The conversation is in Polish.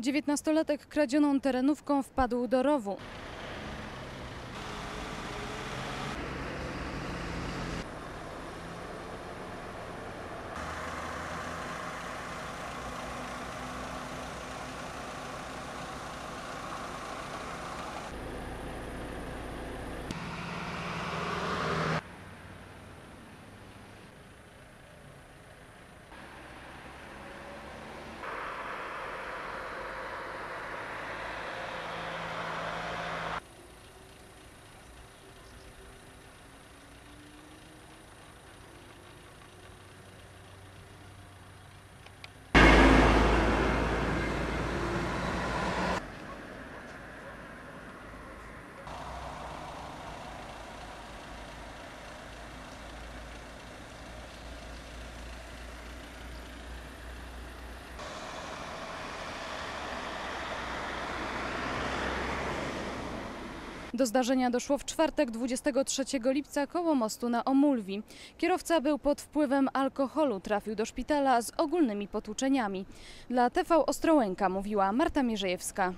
Dziewiętnastolatek kradzioną terenówką wpadł do rowu. Do zdarzenia doszło w czwartek 23 lipca koło mostu na Omulwi. Kierowca był pod wpływem alkoholu, trafił do szpitala z ogólnymi potłuczeniami. Dla TV Ostrołęka mówiła Marta Mierzejewska.